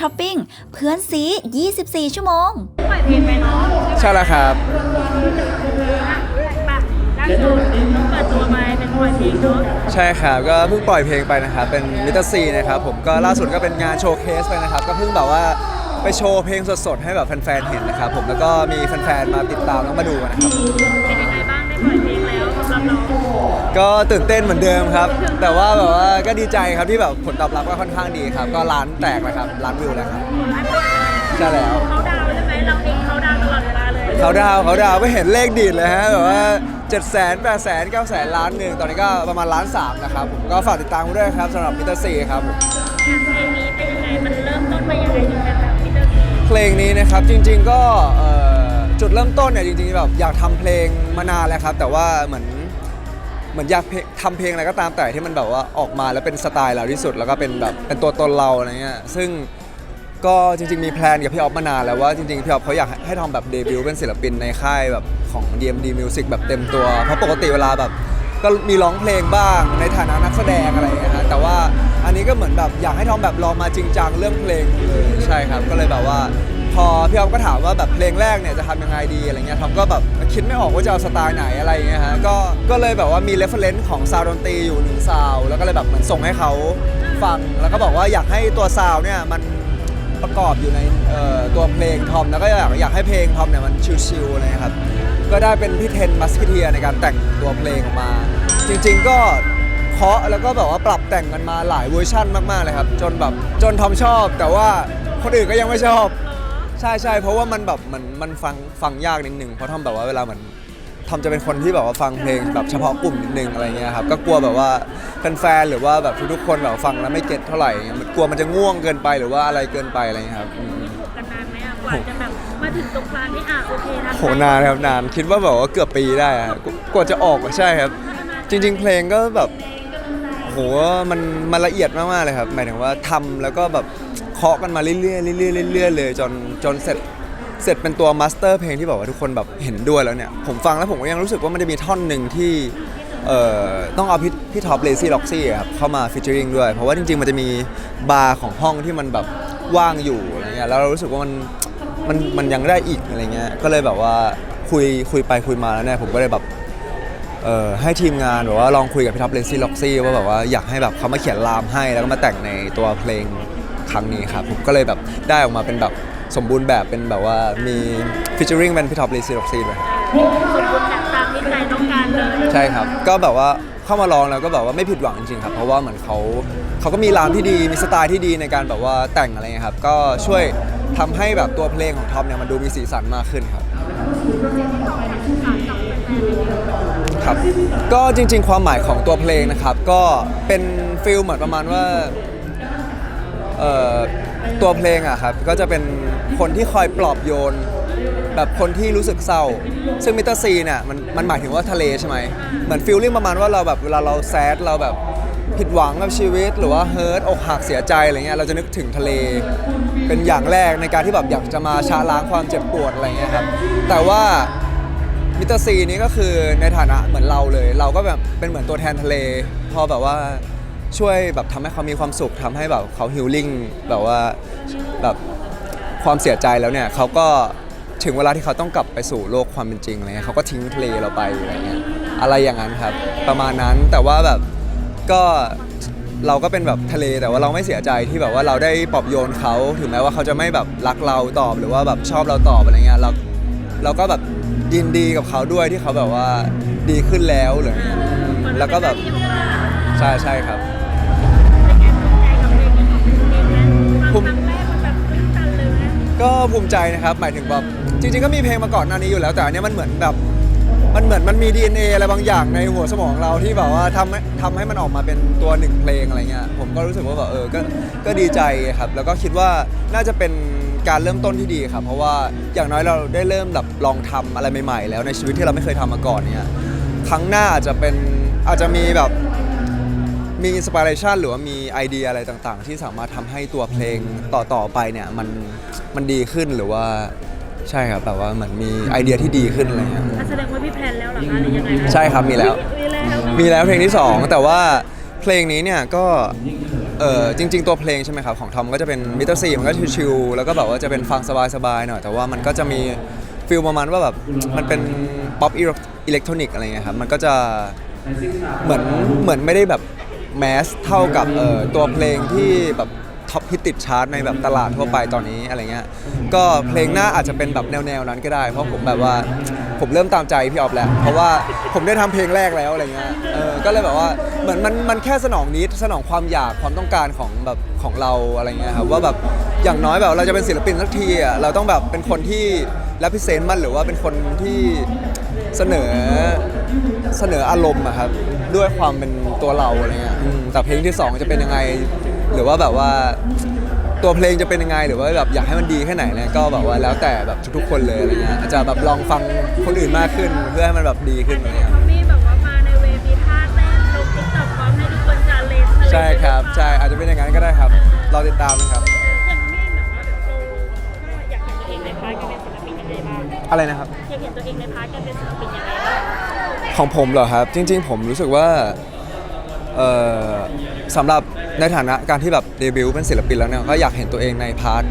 ช้อปปิ้งเพื่อนซี 24 ชั่วโมง ปล่อยเพลงไปเนาะใช่แล้วครับป่ะล่าสุดเปิดตัวมาเป็นปล่อยเพลงเนาะใช่ครับก็เพิ่งปล่อยเพลงไปนะครับเป็นมิตรซีนะครับผมก็ล่าสุดก็เป็นงานโชว์เคสไปนะครับ ก็เพิ่งแบบว่าไปโชว์เพลงสดๆ ให้แบบแฟนๆ เห็นนะครับผมแล้วก็มีแฟนๆ มาติดตามแล้วมาดูกันนะครับ เป็นยังไง ก็ตื่นเต้นเหมือนเดิมครับ แต่ว่าแบบว่าก็ดีใจครับที่แบบผลตอบรับก็ค่อนข้างดีครับ ก็ล้านแตกแล้วครับล้านวิวแล้วครับใช่แล้วเขาดาวน์ใช่ไหมเราเองเขาดาวน์ตลอดเวลาเลยเขาดาวน์เขาดาวน์ก็เห็นเลขดีดเลยฮะแบบว่า7 0 0 0 0 8 0 0 0 9 0 0 0ล้านหนึ่งตอนนี้ก็ประมาณล้านสามนะครับผมก็ฝากติดตามด้วยครับสำหรับมิเตอร์ซีครับผมเพลงนี้เป็นยังไงมันเริ่มต้นมายังไงถึงเป็นแบบมิเตอร์ซีเพลงนี้นะครับจริง ๆก็เอ่อจุดเริ่มต้นเนี่ยจริงๆแบบอยากทำเพลงมานานแล้วครับ แต่ว่าเหมือน เหมือนอยากเพลงทำเพลงอะไรก็ตามแต่ที่มันแบบว่าออกมาแล้วเป็นสไตล์เราที่สุด แล้วก็เป็นแบบเป็นตัวตนเราอะไรเงี้ยซึ่งก็จริง ๆ มีแพลนกับพี่ออฟมานานแล้วว่าจริง ๆ พี่ออฟเขาอยากให้ทำแบบเดบิวต์เป็นศิลปินในค่ายแบบของ DMD Music แบบเต็มตัว เพราะปกติเวลาแบบ ก็มีร้องเพลงบ้างในฐานะนักแสดงอะไรอย่างเงี้ยฮะแต่ว่าอันนี้ก็เหมือนแบบอยากให้ทอมแบบลองมาจริงจังเรื่องเพลงเลยใช่ครับ ก็เลยแบบว่า พอพี่ออมก็ถามว่าแบบเพลงแรกเนี่ยจะทำยังไงดีอะไรเงี้ยทอมก็แบบคิดไม่ออกว่าจะเอาสไตล์ไหนอะไรเงี้ยฮะก็ก็เลยแบบว่ามีเรฟเฟรนซ์ของซาวดนตรีอยู่หนึ่งซาวแล้วก็เลยแบบเหมือนส่งให้เขาฟัง แล้วก็บอกว่าอยากให้ตัวซาวเนี่ยมันประกอบอยู่ในตัวเพลงทอมแล้วก็อยากอยากให้เพลงทอมเนี่ยมันชิลๆเลยครับก็ได้เป็นพี่เทนมัสกิเทียในการแต่งตัวเพลงออกมา จริง ๆก็เคาะแล้วก็แบบว่าปรับแต่งกันมาหลายเวอร์ชั่นมากๆเลยครับ จนแบบจนทอมชอบ แต่ว่าคนอื่นก็ยังไม่ชอบ ใช่ใช่เพราะว่ามันแบบมันมันฟังฟังยากนิดนึงเพราะทอมแบบว่าเวลาเหมือนทอมจะเป็นคนที่แบบว่าฟังเพลงแบบเฉพาะกลุ่มนิดนึงอะไรเงี้ยครับก็กลัวแบบว่าแฟนๆหรือว่าแบบทุกๆคนแบบฟังแล้วไม่เก็ตเท่าไหร่เงี้ยมันกลัวมันจะง่วงเกินไปหรือว่าอะไรเกินไปอะไรเงี้ยครับอืมกันนานไหมอะกว่าจะแบบมาถึงตรงกลางที่อะโอเคนะโหนานครับนานคิดว่าแบบว่าเกือบปีได้อะกกว่าจะออกอะใช่ครับ จริง ๆ เพลงก็แบบโหมันมันละเอียดมากๆเลยครับหมายถึงว่าทำแล้วก็แบบ เคาะกันมาเรื่อยๆเรื่อยๆเรื่อยๆเลยจนจนเสร็จเสร็จเป็นตัวมาสเตอร์เพลงที่แบบว่าทุกคนแบบเห็นด้วยแล้วเนี่ยผมฟังแล้วผมก็ยังรู้สึกว่ามันจะมีท่อนหนึ่งที่เอ่อต้องเอาพี่พี่ท็อปเลซี่ล็อกซี่ครับเข้ามาฟิชเจอริงด้วย เพราะว่าจริง ๆ มันจะมีบาร์ของห้องที่มันแบบว่างอยู่อะไรเงี้ยแล้วเรารู้สึกว่ามันมันมันยังได้อีกอะไรเงี้ยก็เลยแบบว่าคุยคุยไปคุยมาแล้วเนี่ยผมก็เลยแบบเอ่อให้ทีมงานแบบว่าลองคุยกับพี่ท็อปเลซี่ล็อกซี่ว่าแบบว่าอยากให้แบบเขามาเขียนรามให้แล้วก็มาแต่งในตัวเพลง รั้งนี้ครับผมก็เลยแบบได้ออกมาเป็นแบบสมบูรณ์แบบเป็นแบบว่ามีฟิชเชอริงเป็นพี่ท็อปเลซี่ล็อกซี่ด้วยสมบูรณ์แบบตามที่ใจต้องการเลย ใช่ครับ ก็แบบว่าเข้ามาลองแล้วก็แบบว่าไม่ผิดหวังจริงๆครับ เพราะว่าเหมือนเขาเขาก็มีรามที่ดีมีสไตล์ที่ดีในการแบบว่าแต่งอะไรเงี้ยครับ ก็ช่วยทำให้แบบตัวเพลงของท็อปเนี่ยมันดูมีสีสันมากขึ้นครับครับ ก็จริง ๆ ความหมายของตัวเพลงนะครับ ก็เป็นฟิลเหมือนประมาณว่า เอ่อตัวเพลงอะครับก็จะเป็นคนที่คอยปลอบโยน แบบคนที่รู้สึกเศร้า ซึ่งมิเตอร์ซีเนี่ยมันมันหมายถึงว่าทะเลใช่ไหมเหมือนฟิลลิ่งประมาณว่าเราแบบเวลาเราแซดเราแบบผิดหวังกับชีวิต หรือว่าเฮิร์ตอกหักเสียใจอะไรเงี้ยเราจะนึกถึงทะเล เป็นอย่างแรกในการที่แบบอยากจะมาชะล้างความเจ็บปวดอะไรเงี้ยครับแต่ว่ามิเตอร์ซีนี้ก็คือในฐานะเหมือนเราเลย เราก็แบบเป็นเหมือนตัวแทนทะเล พอแบบว่า ช่วยแบบทำให้เขามีความสุขทำให้แบบเขาฮิลลิ่งแบบว่าแบบความเสียใจแล้วเนี่ยเขาก็ถึงเวลาที่เขาต้องกลับไปสู่โลกความเป็นจริงอะไรเงี้ยเขาก็ทิ้งทะเลเราไปอะไรเงี้ยอะไรอย่างนั้นครับ ประมาณนั้นแต่ว่าแบบก็เราก็เป็นแบบทะเลแต่ว่าเราไม่เสียใจที่แบบว่าเราได้ปลอบโยนเขาถึงแม้ว่าเขาจะไม่แบบรักเราตอบหรือว่าแบบชอบเราตอบอะไรเงี้ยเราเราก็แบบยินดีกับเขาด้วยที่เขาแบบว่าดีขึ้นแล้วหรืออะไรเงี้ยแล้วก็แบบใช่ใช่ครับ ภูมิใจนะครับ หมายถึงแบบจริงๆก็มีเพลงมาก่อนหน้านี้อยู่แล้วแต่อันเนี้ยมันเหมือนแบบ มันเหมือนมันมี DNA อะไรบางอย่างในหัวสมองเราที่แบบว่าทำให้ทำให้มันออกมาเป็นตัวหนึ่งเพลงอะไรเงี้ยผมก็รู้สึกว่าแบบเออก็ก็ดีใจครับ แล้วก็คิดว่าน่าจะเป็นการเริ่มต้นที่ดีครับ เพราะว่าอย่างน้อยเราได้เริ่มแบบลองทำอะไรใหม่ ๆ แล้วในชีวิตที่เราไม่เคยทำมาก่อนเนี่ยครั้งหน้าอาจจะเป็นอาจจะมีแบบ มีอินสปิเรชันหรือว่ามีไอเดียอะไรต่างๆ ที่สามารถทำให้ตัวเพลงต่อๆไปเนี่ยมันมันดีขึ้นหรือว่าใช่ครับแบบว่าเหมือนมีไอเดียที่ดีขึ้นอะไรเงี้ยแสดงว่าพี่แพลนแล้วเหรอคะหรือยังไงใช่ครับมีแล้ว มีแล้วมีแล้วเพลงที่ 2 แต่ว่าเพลงนี้เนี่ยก็เออจริง ๆ ตัวเพลงใช่ไหมครับของทอมก็จะเป็นมิเตอร์ซีมันก็ชิวๆแล้วก็แบบว่าจะเป็นฟังสบายๆหน่อยแต่ว่ามันก็จะมีฟิลประมาณว่าแบบมันเป็นป๊อปอิเล็กทรอนิกอะไรเงี้ยครับมันก็จะเหมือนเหมือนไม่ได้แบบ แมสเท่ากับเอ่อตัวเพลงที่แบบท็อปฮิตติดชาร์ตในแบบตลาดทั่วไปตอนนี้อะไรเงี้ยก็เพลงหน้าอาจจะเป็นแบบแนวๆนั้นก็ได้ เพราะผมแบบว่าผมเริ่มตามใจพี่ออฟแล้วเพราะว่าผมได้ทำเพลงแรกแล้วอะไรเงี้ยเออก็เลยแบบว่าเหมือนมันมันแค่สนองนิดสนองความอยากความต้องการของแบบของเราอะไรเงี้ยครับว่าแบบอย่างน้อยแบบเราจะเป็นศิลปินสักทีอะเราต้องแบบเป็นคนที่รับพิเศษมันหรือว่าเป็นคนที่เสนอเสนออารมณ์อะครับ ด้วยความเป็นตัวเราอะไรเงี้ยอืมแต่เพลงที่สองจะเป็นยังไง หรือว่าแบบว่าตัวเพลงจะเป็นยังไง หรือว่าแบบอยากให้มันดีแค่ไหนเนี่ยก็แบบว่าแล้วแต่แบบทุกๆคนเลยอะไรเงี้ยอาจจะแบบลองฟังคนอื่นมากขึ้นเพื่อให้มันแบบดีขึ้นอะไรเห็นเงี้ย เขามีแบบว่ามาในเวทีท่าเต้นลงติ๊กต็อกพร้อมให้ทุกคนจาเลนอะไรใช่ครับ ใช่อาจจะเป็นอย่างนั้นก็ได้ครับรอติดตามนะครับ อย่างนี้แบบว่าเราอยากเห็นตัวเองในพาร์ทการเป็นศิลปินยังไงบ้างอะไรนะครับ อยากเห็นตัวเองในพาร์ทการเป็นศิลปินยังไงบ้าง ของผมเหรอครับ จริง ๆ ผมรู้สึกว่าสำหรับในฐานะการที่แบบเดบิวต์เป็นศิลปินแล้วเนี่ยก็อยากเห็นตัวเองในพาร์ท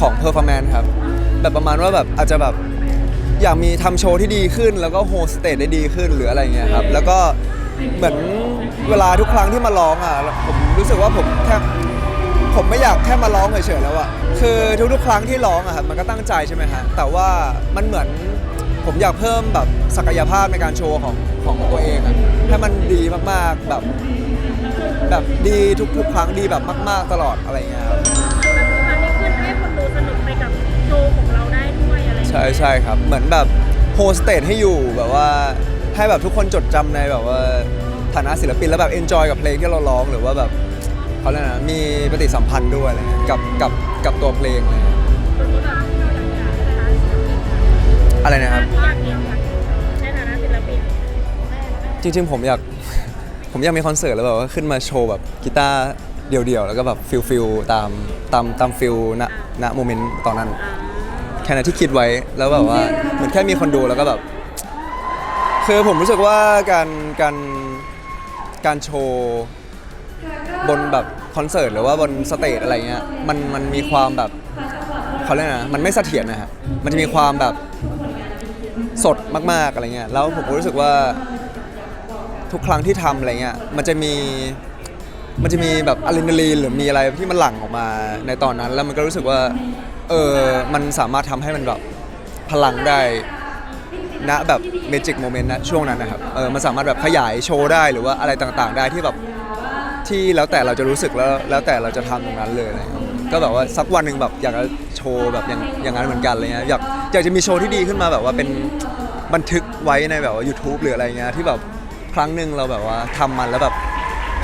ของเพอร์ฟอร์แมนครับ แบบประมาณว่าแบบอาจจะแบบอยากมีทำโชว์ที่ดีขึ้น แล้วก็โฮสเตจได้ดีขึ้นหรืออะไรเงี้ยครับ แล้วก็เหมือนเวลาทุกครั้งที่มาร้องอะผมรู้สึกว่าผมแค่ผมไม่อยากแค่มาร้องเฉยๆแล้วอะคือทุกๆ ครั้งที่ร้องอะครับมันก็ตั้งใจใช่ไหมฮะแต่ว่ามันเหมือน ผมอยากเพิ่มแบบศักยภาพในการโชว์ของของตัวเองอะให้มันดีมากๆแบบแบบดีทุกๆครั้งดีแบบมาก ๆตลอดอะไรอย่างเงี้ยครับแบบทุกครั้งที่ขึ้นให้คนดูสนุกไปกับโชว์ของเราได้ด้วยอะไรอย่างใช่เงี้ยใช่ครับ เหมือนแบบโฮสเตจให้อยู่แบบว่าให้แบบทุกคนจดจำในแบบว่าฐานะศิลปินแล้วแบบเอนจอยกับเพลงที่เราร้องหรือว่าแบบเขาเรียกอะไรนะมีปฏิสัมพันธ์ด้วยอะไรเงี้ยกับกับกับตัวเพลงอะไรเงี้ย อะไรนะครับอยากเห็นในฐานะศิลปินจริงๆผมอยาก ผมอยากมีคอนเสิร์ตแล้วแบบว่าขึ้นมาโชว์แบบกีตาร์เดี่ยวๆ แล้วก็แบบฟิลฟิลตามตามตามฟิลณณโมเมนต์ตอนนั้นแค่นั้นที่คิดไว้แล้วแบบว่าเหมือนแค่มีคนดูแล้วก็แบบ คือผมรู้สึกว่าการการการโชว์ บนแบบคอนเสิร์ตหรือว่าบนสเตจอะไรเงี้ยมันมันมีความแบบเขาเรียกนะมันไม่เสถียรนะฮะมันจะมีความแบบ สดมากๆอะไรเงี้ยแล้วผมก็รู้สึกว่าทุกครั้งที่ทำอะไรเงี้ยมันจะมีมันจะมีแบบอะดรีนาลีนหรือมีอะไรที่มันหลั่งออกมาในตอนนั้น แล้วมันก็รู้สึกว่าเออมันสามารถทำให้มันแบบพลังได้ณแบบเมจิกโมเมนต์นะช่วงนั้นนะครับเออมันสามารถแบบขยายโชว์ได้หรือว่าอะไรต่างๆ ได้ที่แบบที่แล้วแต่เราจะรู้สึกแล้วแล้วแต่เราจะทำตรงนั้นเลยอะไรเงี้ยก็แบบว่าสักวันหนึ่งแบบอยากจะโชว์แบบอย่างอย่างนั้นเหมือนกันอะไรเงี้ยอยาก อยากจะมีโชว์ที่ดีขึ้นมาแบบว่าเป็นบันทึกไว้ในแบบว่า YouTube หรืออะไรเงี้ยที่แบบครั้งหนึ่งเราแบบว่าทำมันแล้วแบบ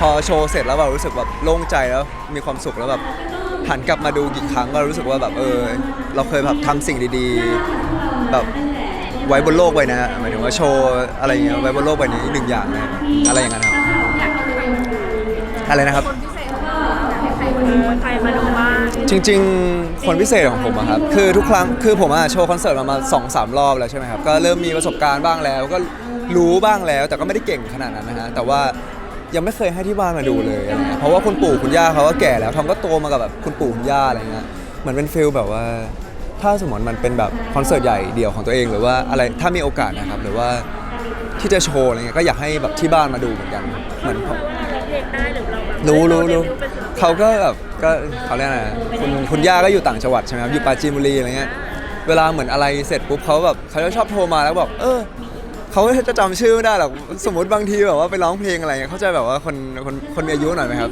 พอโชว์เสร็จแล้วแบบรู้สึกแบบโล่งใจแล้วมีความสุขแล้วแบบหันกลับมาดูกี่ครั้งก็รู้สึกว่าแบบเออ เราเคยแบบทำสิ่งดีๆ แบบไว้บนโลกไว้นะหมายถึงว่าโชว์อะไรอย่างเงี้ยไว้บนโลกใบนี้หนึ่งอย่างนะอะไรอย่างเงี้ยครับอะไรนะครับใครมาดูบ้าง จริง ๆ คนพิเศษของผมอะครับคือทุกครั้งคือผมอะโชว์คอนเสิร์ตมามาสองสามรอบแล้วใช่ไหมครับก็เริ่มมีประสบการณ์บ้างแล้ว ก็รู้บ้างแล้ว แต่ก็ไม่ได้เก่งขนาดนั้นนะฮะแต่ว่ายังไม่เคยให้ที่บ้านมาดูเลยอะไรเงี้ยเพราะว่าคุณปู่คุณย่าเขาก็แก่แล้วทอมก็โตมากับแบบคุณปู่คุณย่าอะไรเงี้ยเหมือนเป็นฟิลแบบว่า ถ้าสมมติมันเป็นแบบคอนเสิร์ตใหญ่เดี่ยวของตัวเองหรือว่าอะไรถ้ามีโอกาสนะครับหรือว่าที่จะโชว์อะไรเงี้ยก็อยากให้แบบที่บ้านมาดูเหมือนกันเหมือน รือเราแบบรู้รู้รู้เดบิวต์เป็นศิลปินเขาก็แบบก็เขาเรียกอะไรนะคุณคุณย่าก็อยู่ต่างจังหวัดใช่ไหมครับอยู่ปราจีนบุรีอะไรเงี้ยเวลาเหมือนอะไรเสร็จปุ๊บเขาแบบเขาจะชอบโทรมาแล้วบอก เออเขาจะจำชื่อไม่ได้หรอกสมมติบางทีแบบว่าไปร้องเพลงอะไรเงี้ยเขาใจะแบบว่าคนคนคนมีอายุหน่อยไหมครับ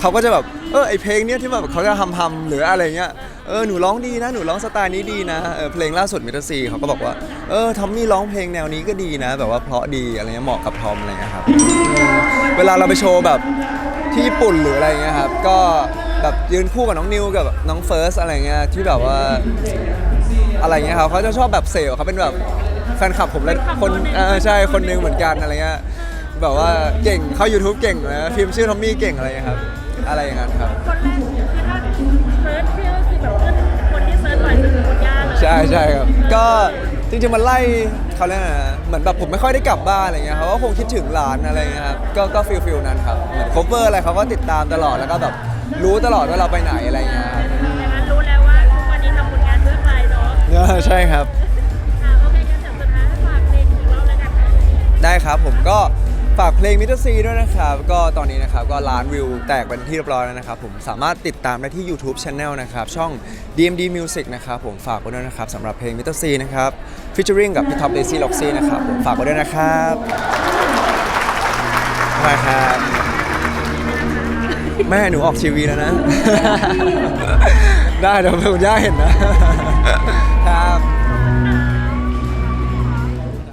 เขาก็จะแบบเออไอเพลงเนี้ยที่แบบเขาจะทำทำหรืออะไรเงี้ยเออหนูร้องดีนะหนูร้องสไตล์นี้ดีนะเออเพลงล่าสุดมิตรซีเขาก็บอกว่าเออทอมมี่ร้องเพลงแนวนี้ก็ดีนะ แบบว่าเพราะดีอะไรเงี้ยเหมาะกับทอมอะไรเงี้ยครับเวลาเราไปโชว์แบบ ที่ญี่ปุ่นหรืออะไรเงี้ยครับ ก็แบบยืนคู่กับน้องนิวกับน้องเฟิร์สอะไรเงี้ยที่แบบว่าอะไรเงี้ยครับเขาจะชอบแบบเซลล์เขาเป็นแบบแฟนคลับผมและคนเออใช่คนหนึงเหมือนกันอะไรเงี้ยแบบว่าเก่งเข้า YouTube เก่งนะพิมพ์ชื่อทอมมี่เก่งอะไรเงี้ยครับ อะไรอย่างนั้นครับ คนแรกคือถ้าเซิร์ชชื่อคือแบบขึ้นคนที่เซิร์ชบ่อยสุดคือคุณย่าเลยใช่ใช่ครับ ก็จริงๆมันไล่ เขาเรียกอะไรนะเหมือนแบบผมไม่ค่อยได้กลับบ้านอะไรเงี้ยเขาก็คงคิดถึงร้านอะไรเงี้ยครับก็ก็ฟิลฟิลนั้นครับเหมือน cover อะไรเขาก็ติดตามตลอดแล้วก็แบบรู้ตลอดว่าเราไปไหนอะไรเงี้ยครับดังนั้นรู้แล้วว่าทุกวันนี้ทำผลงานเพื่อใครเนาะเออใช่ครับ อ่าโอเคงั้นเดี๋ยวสุดท้ายให้ฝากเพลงอีกรอบแล้วกันค่ะได้ครับผมก็ ฝากเพลงมิเตอร์ซีด้วยนะครับ ก็ตอนนี้นะครับก็ล้านวิวแตกเป็นที่เรียบร้อยแล้วนะครับผมสามารถติดตามได้ที่ YouTube Channel นะครับ ช่อง DMD Music นะครับผมฝากไว้ด้วยนะครับสำหรับเพลงมิเตอร์ซีนะครับ featuring กับพี่ท็อปเดซี่ล็อกซี่นะครับผมฝากไว้ด้วยนะครับมาครับแม่หนูออกทีวีแล้วนะ ได้เดี๋ยวคุณย่าเห็นนะ